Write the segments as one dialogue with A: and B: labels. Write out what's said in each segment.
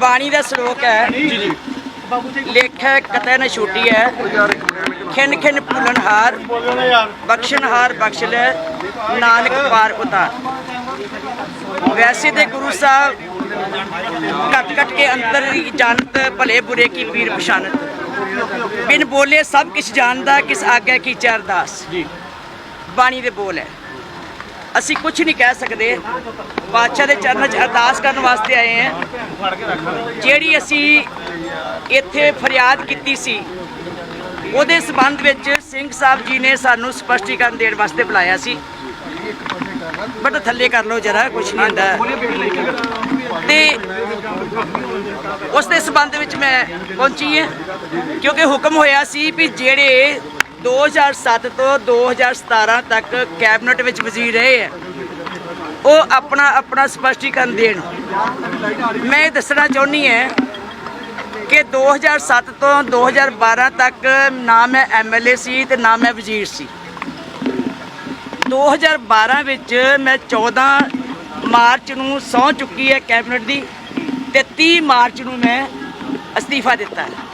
A: ਬਾਣੀ ਦਾ ਸ਼ਲੋਕ ਹੈ।
B: ਜੀ ਜੀ।
A: ਲੇਖੈ ਕਤੈ ਨ ਛੂਟੀ ਹੈ। ਖਿਨ ਖਿਨ ਭੁਲਨਹਾਰ ਬਖਸ਼ਣਹਾਰ ਬਖਸ਼ ਲੈ ਨਾਨਕ ਪਾਰ ਉਤਾਰ। ਵੈਸੇ ਤੇ ਗੁਰੂ ਸਾਹਿਬ ਘਟ ਘਟ ਕੇ ਅੰਦਰ ਦੀ ਜਾਣਤ ਭਲੇ ਬੁਰੇ ਕੀ ਪੀਰ ਪਛਾਨਤ ਬਿਨ ਬੋਲੇ ਸਭ ਕਿਛ ਜਾਣਦਾ ਕਿਸ ਆਗੇ ਕੀ ਚਰਦਾਸ।
B: ਜੀ।
A: ਬਾਣੀ ਦੇ ਬੋਲ ਹੈ। ਅਸੀਂ ਕੁਝ ਨਹੀਂ ਕਹਿ ਸਕਦੇ। ਬਾਦਸ਼ਾਹ ਦੇ ਚਰਨਾਂ 'ਚ ਅਰਦਾਸ ਕਰਨ ਵਾਸਤੇ ਆਏ ਹਾਂ। ਜਿਹੜੀ ਅਸੀਂ ਇੱਥੇ ਫਰਿਆਦ ਕੀਤੀ ਸੀ, ਉਹਦੇ ਸਬੰਧ ਵਿੱਚ ਸਿੰਘ ਸਾਹਿਬ ਜੀ ਨੇ ਸਾਨੂੰ ਸਪਸ਼ਟੀਕਰਨ ਦੇਣ ਵਾਸਤੇ ਬੁਲਾਇਆ ਸੀ। ਬਟ ਥੱਲੇ ਕਰ ਲਓ ਜਰਾ ਕੁਝ ਨਹੀਂ ਹੁੰਦਾ। ਤੇ ਉਸ ਦੇ ਸਬੰਧ ਵਿੱਚ ਮੈਂ ਪਹੁੰਚੀ ਹਾਂ, ਕਿਉਂਕਿ ਹੁਕਮ ਹੋਇਆ ਸੀ ਵੀ ਜਿਹੜੇ 2007 ਤੋਂ 2017 ਤੱਕ ਕੈਬਨਿਟ ਵਿੱਚ ਵਜ਼ੀਰ ਰਹੇ ਹੈ। ਉਹ ਆਪਣਾ ਆਪਣਾ ਸਪਸ਼ਟੀਕਰਨ ਦੇਣ। ਮੈਂ ਇਹ ਦੱਸਣਾ ਚਾਹੁੰਦੀ ਹਾਂ ਕਿ 2007 ਤੋਂ 2012 ਤੱਕ ਨਾ ਮੈਂ ਐਮਐਲਏ ਸੀ ਤੇ ਨਾ ਮੈਂ ਵਜ਼ੀਰ ਸੀ। 2012 ਵਿੱਚ ਮੈਂ 14 ਮਾਰਚ ਨੂੰ ਸਹੁੰ ਚੁੱਕੀ ਹੈ ਕੈਬਨਿਟ ਦੀ ਤੇ 30 ਮਾਰਚ ਨੂੰ ਮੈਂ ਅਸਤੀਫਾ ਦਿੱਤਾ ਹੈ।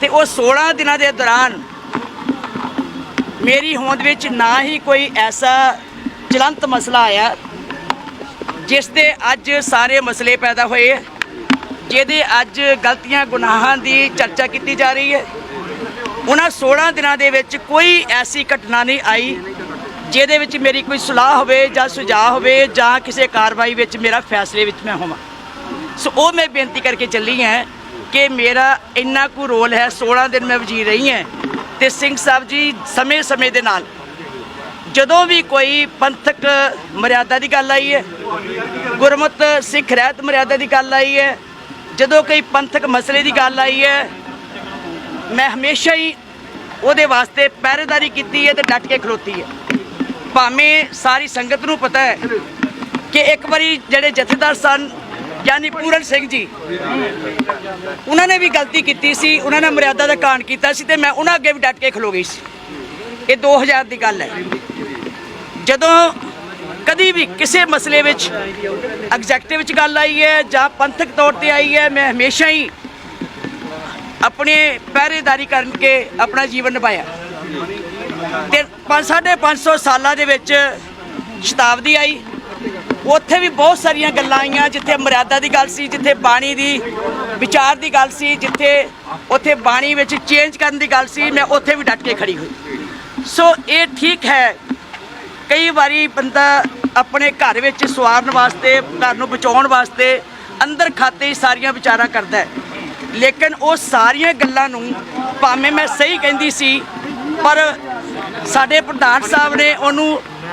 A: ਤੇ ਉਹ 16 ਦਿਨਾਂ ਦੇ ਦੌਰਾਨ ਮੇਰੀ ਹੋਂਦ ਵਿੱਚ ਨਾ ਹੀ ਕੋਈ ਐਸਾ ਚਲੰਤ ਮਸਲਾ ਆਇਆ ਜਿਸ ਦੇ ਅੱਜ ਸਾਰੇ ਮਸਲੇ ਪੈਦਾ ਹੋਏ ਹੈ, ਜਿਹਦੇ ਅੱਜ ਗਲਤੀਆਂ ਗੁਨਾਹਾਂ ਦੀ ਚਰਚਾ ਕੀਤੀ ਜਾ ਰਹੀ ਹੈ। ਉਹਨਾਂ 16 ਦਿਨਾਂ ਦੇ ਵਿੱਚ ਕੋਈ ਐਸੀ ਘਟਨਾ ਨਹੀਂ ਆਈ ਜਿਹਦੇ ਵਿੱਚ ਮੇਰੀ ਕੋਈ ਸਲਾਹ ਹੋਵੇ ਜਾਂ ਸੁਝਾਅ ਹੋਵੇ ਜਾਂ ਕਿਸੇ ਕਾਰਵਾਈ ਵਿੱਚ ਮੇਰਾ ਫੈਸਲੇ ਵਿੱਚ ਮੈਂ ਹੋਵਾਂ। ਸੋ ਉਹ ਮੈਂ ਬੇਨਤੀ ਕਰਕੇ ਚੱਲੀ ਹਾਂ ਕਿ ਮੇਰਾ ਇੰਨਾ ਕੁ ਰੋਲ ਹੈ 16 ਦਿਨ ਮੈਂ ਵਜ਼ੀਰ ਰਹੀ ਹਾਂ। ਤੇ ਸਿੰਘ ਸਾਹਿਬ ਜੀ ਸਮੇਂ-ਸਮੇਂ ਦੇ ਨਾਲ ਜਦੋਂ ਵੀ ਕੋਈ ਪੰਥਕ ਮਰਿਆਦਾ ਦੀ ਗੱਲ ਆਈ ਹੈ ਗੁਰਮਤ ਸਿੱਖ ਰਹਿਤ ਮਰਿਆਦਾ ਦੀ ਗੱਲ ਆਈ ਹੈ, ਜਦੋਂ ਕੋਈ ਪੰਥਕ ਮਸਲੇ ਦੀ ਗੱਲ ਆਈ ਹੈ, ਮੈਂ ਹਮੇਸ਼ਾ ਹੀ ਉਹਦੇ ਵਾਸਤੇ ਪਹਿਰੇਦਾਰੀ ਕੀਤੀ ਹੈ ਤੇ ਡਟ ਕੇ ਖਲੋਤੀ ਹੈ। ਭਾਵੇਂ ਸਾਰੀ ਸੰਗਤ ਨੂੰ ਪਤਾ ਹੈ ਕਿ ਇੱਕ ਵਾਰੀ ਜਿਹੜੇ ਜਥੇਦਾਰ ਸਨ ਯਾਨੀ ਪੂਰਨ ਸਿੰਘ ਜੀ। ਉਹਨਾਂ ਨੇ ਵੀ ਗਲਤੀ ਕੀਤੀ ਸੀ, ਉਹਨਾਂ ਨੇ ਮਰਿਆਦਾ ਦਾ ਕਾਣ ਕੀਤਾ ਸੀ ਤੇ ਮੈਂ ਉਹਨਾਂ ਅੱਗੇ ਵੀ ਡਟ ਕੇ ਖਲੋ ਗਈ ਸੀ। ਇਹ 2000 ਦੀ ਗੱਲ ਹੈ। ਜਦੋਂ ਕਦੀ ਵੀ ਕਿਸੇ ਮਸਲੇ ਵਿੱਚ ਐਗਜ਼ੈਕਟਿਵ ਵਿੱਚ ਗੱਲ ਆਈ ਹੈ ਜਾਂ ਪੰਥਕ ਤੌਰ ਤੇ ਆਈ ਹੈ, ਮੈਂ ਹਮੇਸ਼ਾ ਹੀ ਆਪਣੇ ਪਹਿਰੇਦਾਰੀ ਕਰਨ ਕੇ ਆਪਣਾ ਜੀਵਨ ਨਿਭਾਇਆ। ਤੇ 550 ਸਾਲਾਂ ਦੇ ਵਿੱਚ ਸ਼ਤਾਬਦੀ ਆਈ। ਉੱਥੇ ਵੀ ਬਹੁਤ ਸਾਰੀਆਂ ਗੱਲਾਂ ਆਈਆਂ, ਜਿੱਥੇ ਮਰਿਆਦਾ ਦੀ ਗੱਲ ਸੀ, ਜਿੱਥੇ ਬਾਣੀ ਦੀ, ਵਿਚਾਰ ਦੀ ਗੱਲ ਸੀ, ਜਿੱਥੇ ਉੱਥੇ ਬਾਣੀ ਵਿੱਚ ਚੇਂਜ ਕਰਨ ਦੀ ਗੱਲ ਸੀ, ਮੈਂ ਉੱਥੇ ਵੀ ਡਟ ਕੇ ਖੜੀ ਹੋਈ। ਸੋ ਇਹ ਠੀਕ ਹੈ, ਕਈ ਵਾਰੀ ਬੰਦਾ ਆਪਣੇ ਘਰ ਵਿੱਚ ਸਵਾਰਨ ਵਾਸਤੇ, ਘਰ ਨੂੰ ਬਚਾਉਣ ਵਾਸਤੇ ਅੰਦਰ ਖਾਤੇ ਸਾਰੀਆਂ ਵਿਚਾਰਾਂ ਕਰਦਾ ਹੈ। ਲੇਕਿਨ ਉਹ ਸਾਰੀਆਂ ਗੱਲਾਂ ਨੂੰ ਭਾਵੇਂ ਮੈਂ ਸਹੀ ਕਹਿੰਦੀ ਸੀ, ਪਰ ਸਾਡੇ ਪ੍ਰਧਾਨ ਸਾਹਿਬ ਨੇ ਉਹਨੂੰ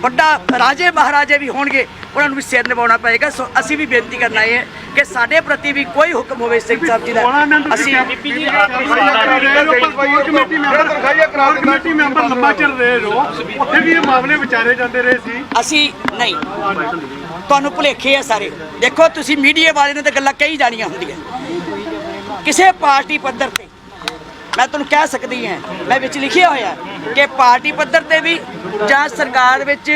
A: ਵੱਡਾ ਰਾਜੇ ਮਹਾਰਾਜੇ ਵੀ ਹੋਣਗੇ ਉਹਨਾਂ ਨੂੰ ਵੀ ਸਿਰ ਨਿਭਾਉਣਾ ਪਏਗਾ। ਸੋ ਅਸੀਂ ਵੀ ਬੇਨਤੀ ਕਰਨ ਹਾਂ ਕਿ ਸਾਡੇ ਪ੍ਰਤੀ ਵੀ ਕੋਈ ਹੁਕਮ ਹੋਵੇ ਸਿੰਘ ਸਾਹਿਬ ਜੀ ਦਾ। ਅਸੀਂ
C: ਕਮੇਟੀ ਮੈਂਬਰ ਕਮੇਟੀ ਮੈਂਬਰ ਲੰਬਾ ਚਿਰ ਰਹੇ ਰੋ ਉੱਥੇ ਵੀ ਇਹ ਮਾਮਲੇ ਵਿਚਾਰੇ ਜਾਂਦੇ ਰਹੇ ਸੀ।
A: ਅਸੀਂ ਨਹੀਂ। ਤੁਹਾਨੂੰ ਭੁਲੇਖੇ ਆ ਸਾਰੇ। ਦੇਖੋ ਤੁਸੀਂ ਮੀਡੀਆ ਵਾਲੇ ਨੇ ਤਾਂ ਗੱਲਾਂ ਕਹੀ ਜਾਣੀਆਂ ਹੁੰਦੀਆਂ। ਕਿਸੇ ਪਾਰਟੀ ਪੱਧਰ ਤੇ ਮੈਂ ਤੁਹਾਨੂੰ ਕਹਿ ਸਕਦੀ ਹਾਂ ਮੈਂ ਵਿੱਚ ਲਿਖਿਆ ਹੋਇਆ ਕਿ ਪਾਰਟੀ ਪੱਧਰ ਤੇ ਵੀ ਜਾਂ ਸਰਕਾਰ ਵਿੱਚ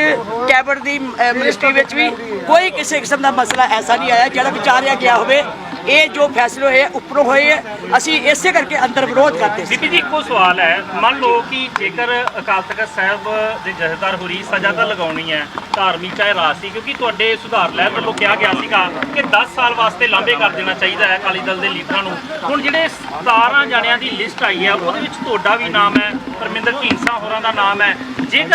A: ਕੈਬਨਿਟ ਦੀ ਅਹ, ਮਿਨਿਸਟਰੀ ਵਿੱਚ ਵੀ ਕੋਈ ਕਿਸੇ ਕਿਸਮ ਦਾ ਮਸਲਾ ਐਸਾ ਨਹੀਂ ਆਇਆ ਜਿਹੜਾ ਵਿਚਾਰਿਆ ਗਿਆ ਹੋਵੇ ਇਹ ਜੋ ਫੈਸਲੇ ਹੋਏ ਉੱਪਰੋਂ ਹੋਏ ਆ, ਅਸੀਂ ਇਸੇ ਕਰਕੇ ਅੰਦਰ ਵਿਰੋਧ ਕਰਦੇ ਸੀ।
B: ਬੀਬੀ ਜੀ ਇੱਕੋ ਸਵਾਲ ਹੈ। ਮੰਨ ਲਓ ਕਿ ਜੇਕਰ ਅਕਾਲ ਤਖਤ ਸਾਹਿਬ ਦੇ ਜਥੇਦਾਰ ਹੋਰੀ ਸਜ਼ਾ ਤਾਂ ਲਗਾਉਣੀ ਹੈ ਧਾਰਮਿਕ ਚਾਹੇ ਰਾਜਸੀ ਕਿਉਂਕਿ ਤੁਹਾਡੇ ਸੁਧਾਰ ਲੈ ਵੱਲੋਂ ਕਿਹਾ ਗਿਆ ਸੀਗਾ ਕਿ 10 ਸਾਲ ਵਾਸਤੇ ਲਾਂਭੇ ਕਰ ਦੇਣਾ ਚਾਹੀਦਾ ਹੈ ਅਕਾਲੀ ਦਲ ਦੇ ਲੀਡਰਾਂ ਨੂੰ। ਹੁਣ ਜਿਹੜੇ 17 ਜਣਿਆਂ ਦੀ ਲਿਸਟ ਆਈ ਹੈ ਉਹਦੇ ਵਿੱਚ ਤੁਹਾਡਾ ਵੀ ਨਾਮ ਹੈ ਪਰਮਿੰਦਰ ਢੀਂਸਾ ਹੋਰਾਂ ਦਾ ਨਾਮ ਹੈ। ਜੇਕਰ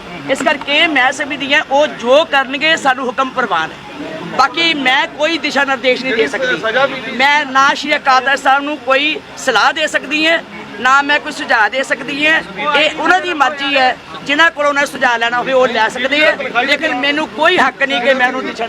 A: ਇਸ ਕਰਕੇ ਮੈਂ ਸਮਝਦੀ ਹਾਂ ਉਹ ਜੋ ਕਰਨਗੇ ਸਾਨੂੰ ਹੁਕਮ ਪ੍ਰਵਾਨ ਹੈ। ਬਾਕੀ ਮੈਂ ਕੋਈ ਦਿਸ਼ਾ ਨਿਰਦੇਸ਼ ਨਹੀਂ ਦੇ ਸਕਦੀ। ਮੈਂ ਨਾ ਸ਼੍ਰੀ ਅਕਾਲ ਤਖਤ ਸਾਹਿਬ ਨੂੰ ਕੋਈ ਸਲਾਹ ਦੇ ਸਕਦੀ ਹਾਂ ਨਾ ਮੈਂ ਕੋਈ ਸੁਝਾਅ ਦੇ ਸਕਦੀ ਹਾਂ। ਇਹ ਉਹਨਾਂ ਦੀ ਮਰਜ਼ੀ ਹੈ ਜਿਨ੍ਹਾਂ ਕੋਲ ਉਹਨਾਂ ਸੁਝਾਅ ਲੈਣਾ ਹੋਵੇ ਉਹ ਲੈ ਸਕਦੇ ਹੈ। ਲੇਕਿਨ ਮੈਨੂੰ ਕੋਈ ਹੱਕ ਨਹੀਂ ਕਿ ਮੈਂ ਉਹਨੂੰ ਦਿਸ਼ਾ